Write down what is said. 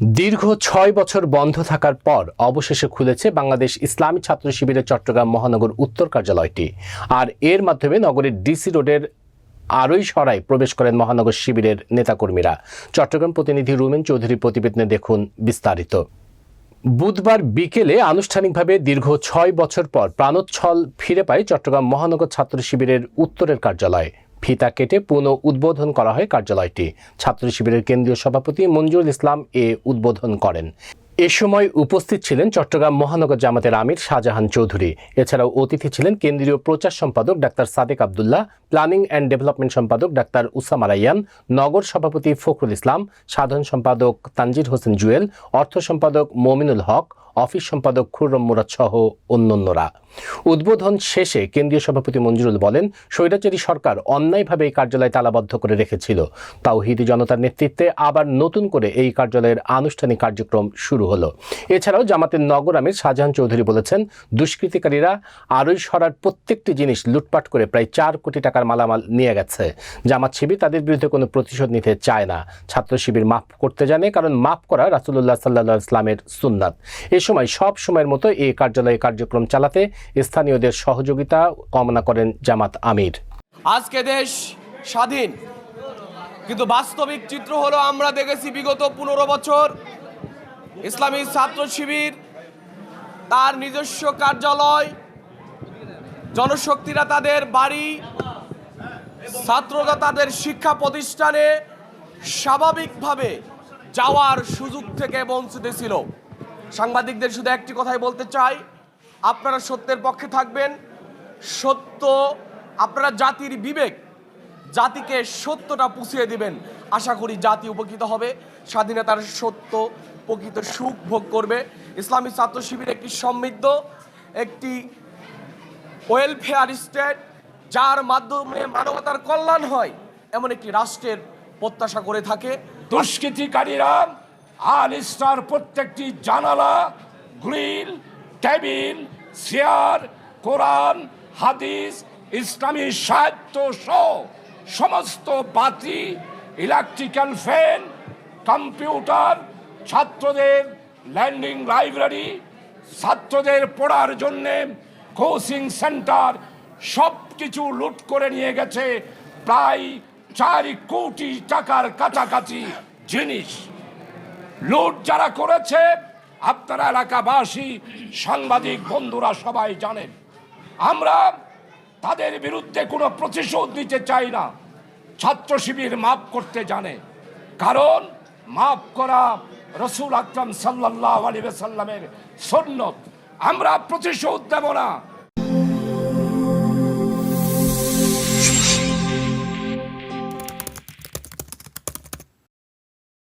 দীর্ঘ ছয় বছর বন্ধ থাকার পর অবশেষে খুলেছে বাংলাদেশ ইসলামী ছাত্র শিবিরের চট্টগ্রাম মহানগর উত্তর কার্যালয়টি। আর এর মাধ্যমে নগরের ডিসি রোডের আরই সরাই প্রবেশ করেন মহানগর শিবিরের নেতাকর্মীরা। চট্টগ্রাম প্রতিনিধি রুমেন চৌধুরী প্রতিবেদনে দেখুন বিস্তারিত। বুধবার বিকেলে আনুষ্ঠানিকভাবে দীর্ঘ ছয় বছর পর প্রাণোচ্ছল ফিরে পায় চট্টগ্রাম মহানগর ছাত্র শিবিরের উত্তরের কার্যালয়। ফিতা কেটে পুনঃ উদ্বোধন করা হয় কার্যালয়টি। ছাত্র শিবিরের কেন্দ্রীয় সভাপতি মঞ্জুরুল ইসলাম এ উদ্বোধন করেন। এ সময় উপস্থিত ছিলেন চট্টগ্রাম মহানগর জামাতের আমির শাহজাহান চৌধুরী। এছাড়াও অতিথি ছিলেন কেন্দ্রীয় প্রচার সম্পাদক doctor Sadek Abdullah, planning and development সম্পাদক ডাক্তার উসামা রাইয়ান, নগর সভাপতি ফখরুল ইসলাম, সাধারণ সম্পাদক তানজির হোসেন জুয়েল, অর্থ সম্পাদক মমিনুল হক অফিস সম্পাদক খুররম মুরাদ সহ অন্যান্যরা। উদ্বোধন শেষে কেন্দ্রীয় সভাপতি মঞ্জুরুল বলেন, স্বৈরাচারী সরকার অন্যায়ভাবে এই কার্যালয় তালাবদ্ধ করে রেখেছিল। তাওহিদি জনতার নেতৃত্বে আবার নতুন করে এই কার্যালয়ের আনুষ্ঠানিক কার্যক্রম শুরু হলো। এছাড়াও জামাতের নগর আমির শাহজাহান চৌধুরী বলেছেন, দুষ্কৃতিকারীরা আরই সরার প্রত্যেকটি জিনিস লুটপাট করে প্রায় চার কোটি টাকার মালামাল নিয়ে গেছে। জামাত শিবির তাদের বিরুদ্ধে কোনো প্রতিশোধ নিতে চায় না। ছাত্র শিবির মাফ করতে জানে, কারণ মাফ করা রাসুল্লাহ সাল্লাহ ইসলামের সুন্নাত। এ সময়, সব সময়ের মতো এই কার্যালয়ে কার্যক্রম চালাতে স্থানীয়দের সহযোগিতা কামনা করেন জামাত আমির। আজকে দেশ স্বাধীন, কিন্তু বাস্তবিক চিত্র হলো আমরা দেখেছি বিগত পনেরো বছর ইসলামী ছাত্র শিবির, তার নিজস্ব কার্যালয়, জনশক্তিরা তাদের বাড়ি, ছাত্ররা তাদের শিক্ষা প্রতিষ্ঠানে স্বাভাবিকভাবে যাওয়ার সুযোগ থেকে বঞ্চিত ছিল। সাংবাদিকদের শুধু একটি কথাই বলতে চাই, আপনারা সত্যের পক্ষে থাকবেন। সত্য, আপনারা জাতির বিবেক, জাতিকে সত্যটা পুষিয়ে দিবেন। আশা করি জাতি উপকৃত হবে, স্বাধীনতার সত্য প্রকৃত সুখ ভোগ করবে। ইসলামী ছাত্র শিবির একটি সমৃদ্ধ, একটি ওয়েলফেয়ার স্টেট যার মাধ্যমে মানবতার কল্যাণ হয়, এমন একটি রাষ্ট্রের প্রত্যাশা করে থাকে। দুষ্কৃতিকারীরা আল স্টার প্রত্যেকটি জানালা, গ্রিল, টেবিল, চেয়ার, কোরআন, হাদিস, ইসলামী সাহিত্য সহ সমস্ত বাতি, ইলেকট্রিক্যাল ফ্যান, কম্পিউটার, ছাত্রদের ল্যান্ডিং লাইব্রেরি, ছাত্রদের পড়ার জন্যে কোচিং সেন্টার সব কিছু লুট করে নিয়ে গেছে প্রায় চার কোটি টাকার কাছাকাছি জিনিস। লুট যারা করেছে, আপনারা এলাকাবাসী, সাংবাদিক বন্ধুরা সবাই জানেন। আমরা তাদের বিরুদ্ধে কোনো প্রতিশোধ নিতে চাই না। ছাত্র শিবির মাফ করতে জানে। কারণ মাফ করা রসুল আকরাম সাল্লাহ আলী সাল্লামের সন্ন্যত আমরা প্রতিশোধ দেব না।